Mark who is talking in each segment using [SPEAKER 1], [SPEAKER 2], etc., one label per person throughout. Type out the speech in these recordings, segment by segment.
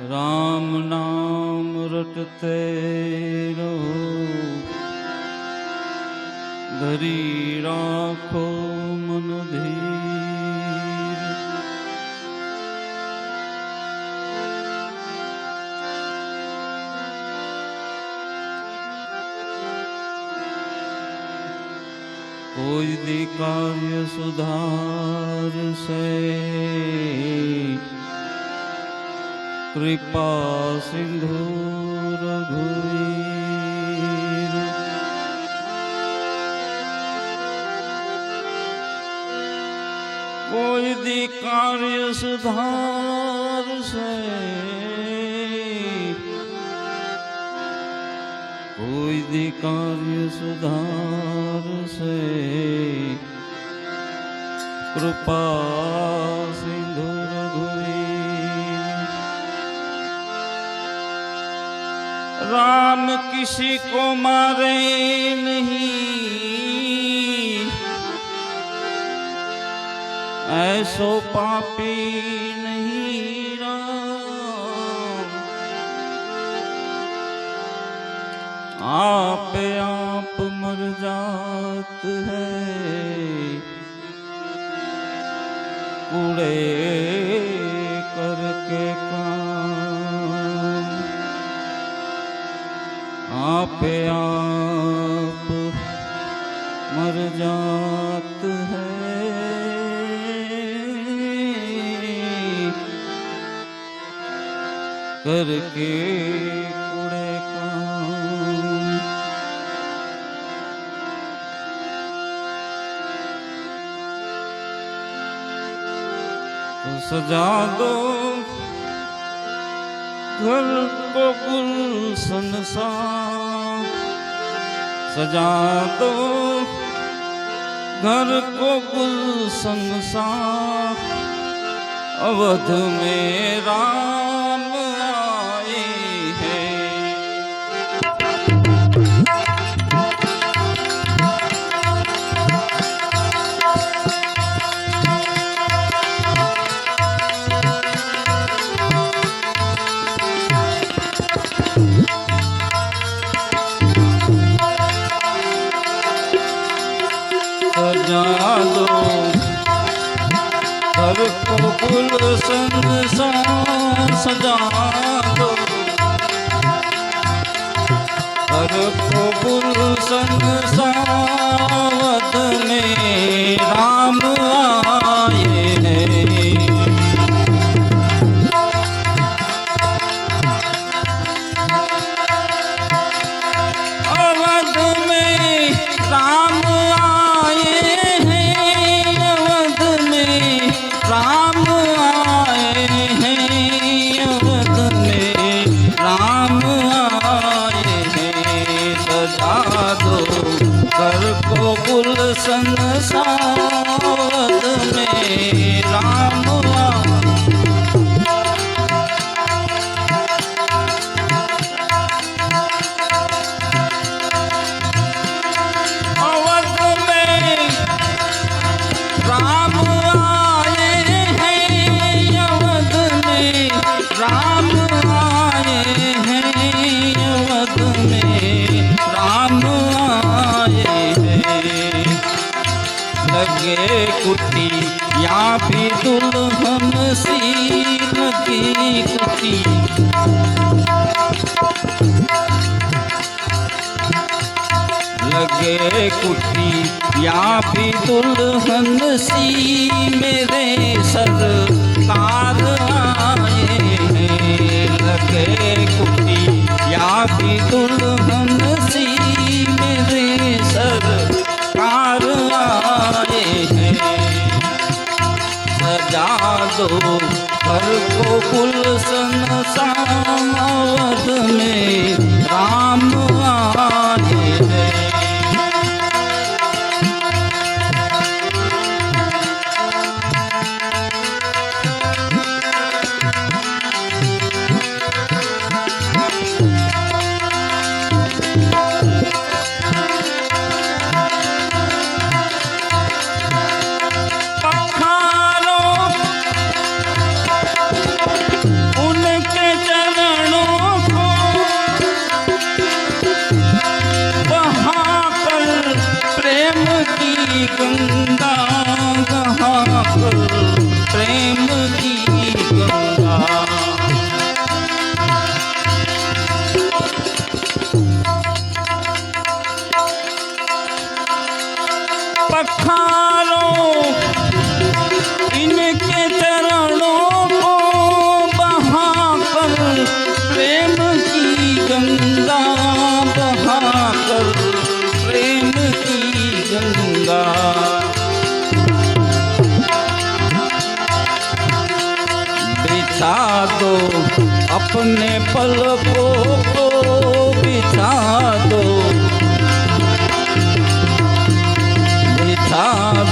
[SPEAKER 1] રામ નામ રટતે રહો ધરી રાખો મન ધીર. કોઈ દી કાર્ય સુધારશે. કૃપા સિંધુ રઘુવીર કોઈ દી કાર્ય સુધારશે કોઈ દી કાર્ય સુધારશે કૃપા राम किसी को मारे नहीं। ऐसो पापी नहीं राम। आप आप मर जात है। कूड़े आपे आप मर जात है करके कूड़े काम तो सजा दो घर को गुलशन सा सजा दो घर को गुलशन सा अवध में જાદો હર કો ફૂલ સંગ સજાદો હર કો ફૂલ સંગ સાવત મે રામ આયે. कुटी, या भी दुल्हन सी मेरे सरकार आए हैं लगे कुटी। या भी दुल्हन सी मेरे सरकार आए हैं। सजा दो घर को गुलशन सामवध में राम आए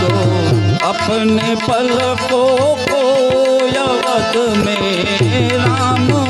[SPEAKER 1] दो। अपने पलकों को यद में राम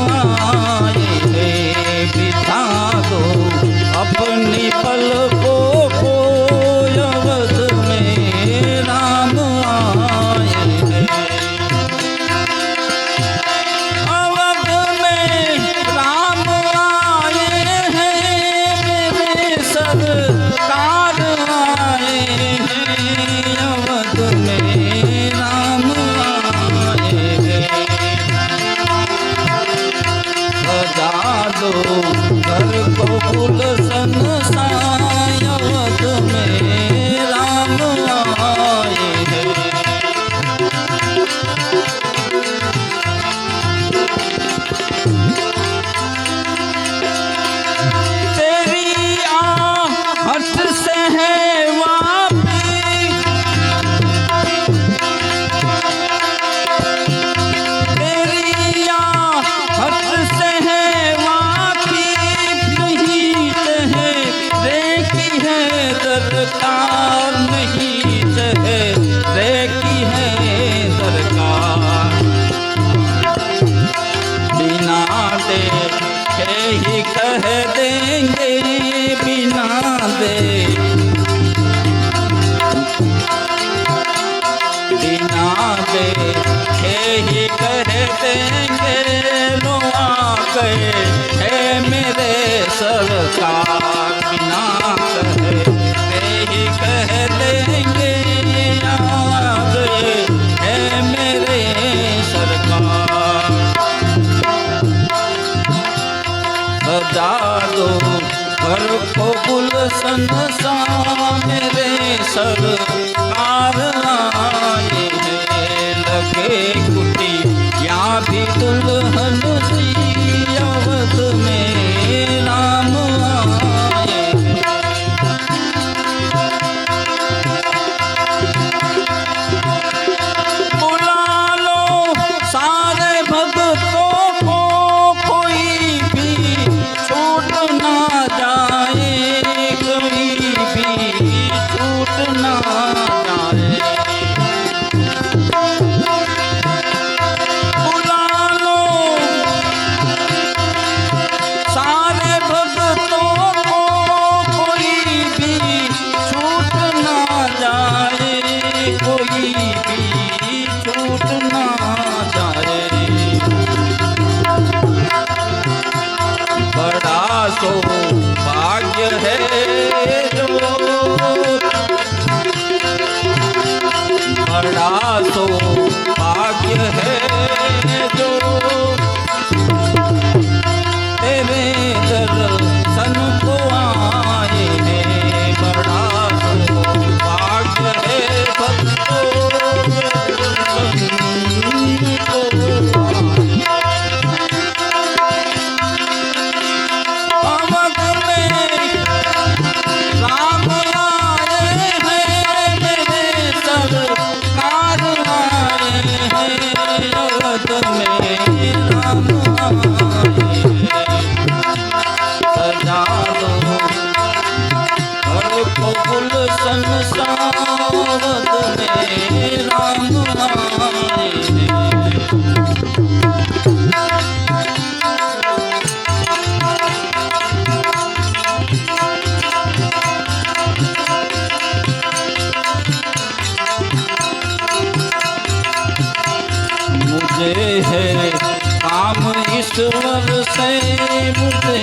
[SPEAKER 1] મુતે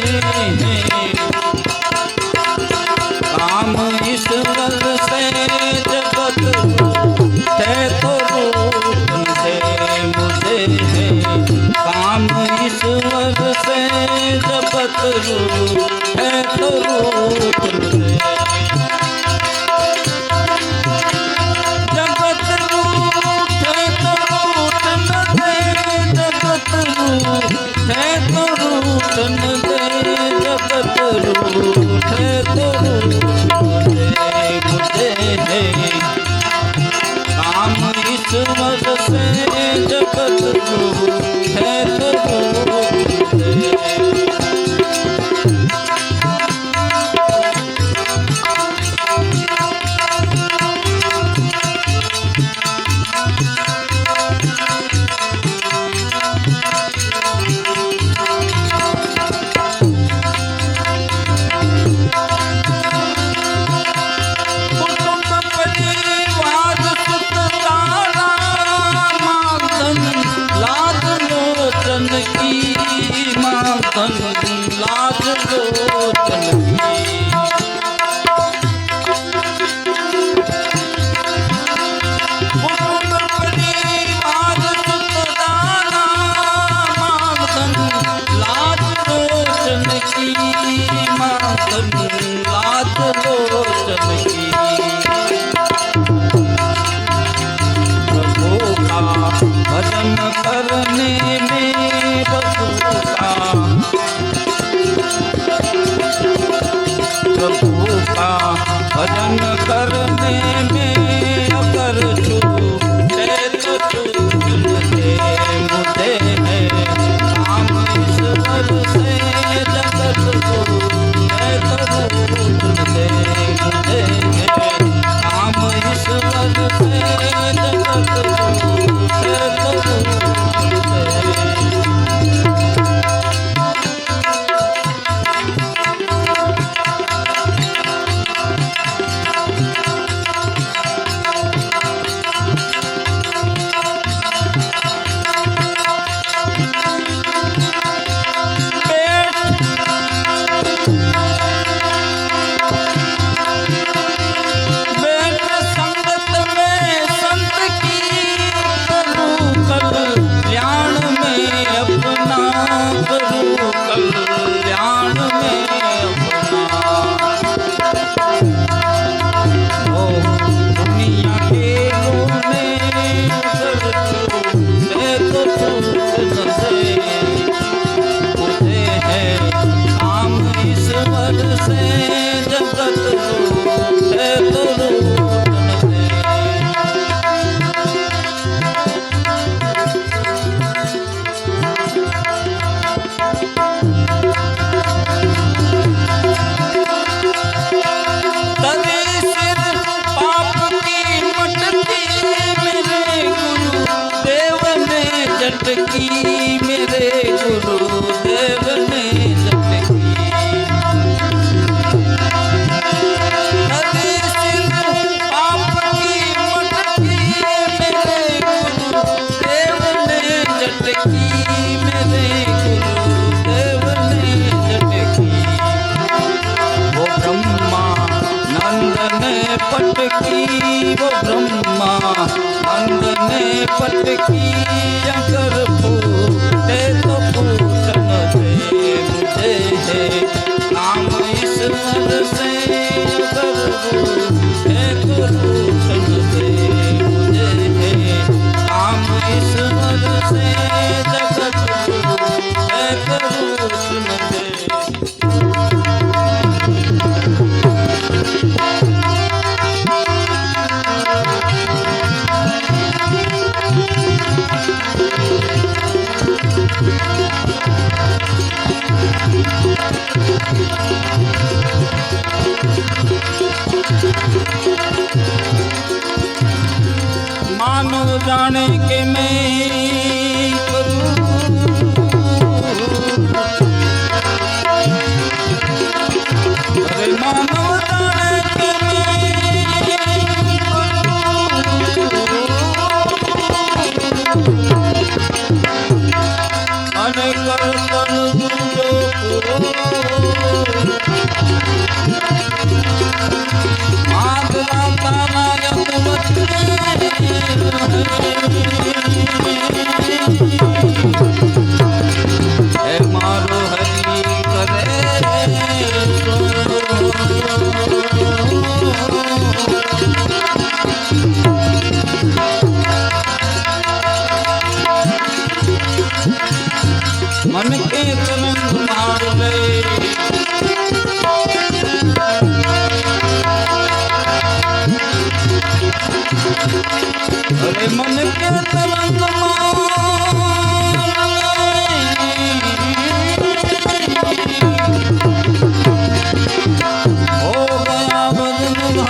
[SPEAKER 1] કામ ने पटकी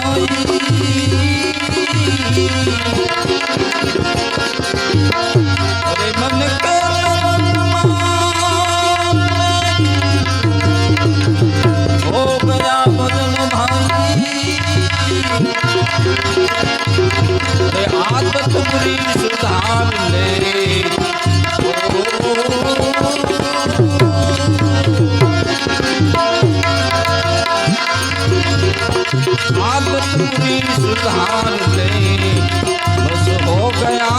[SPEAKER 1] Música सुधार ले बस हो गया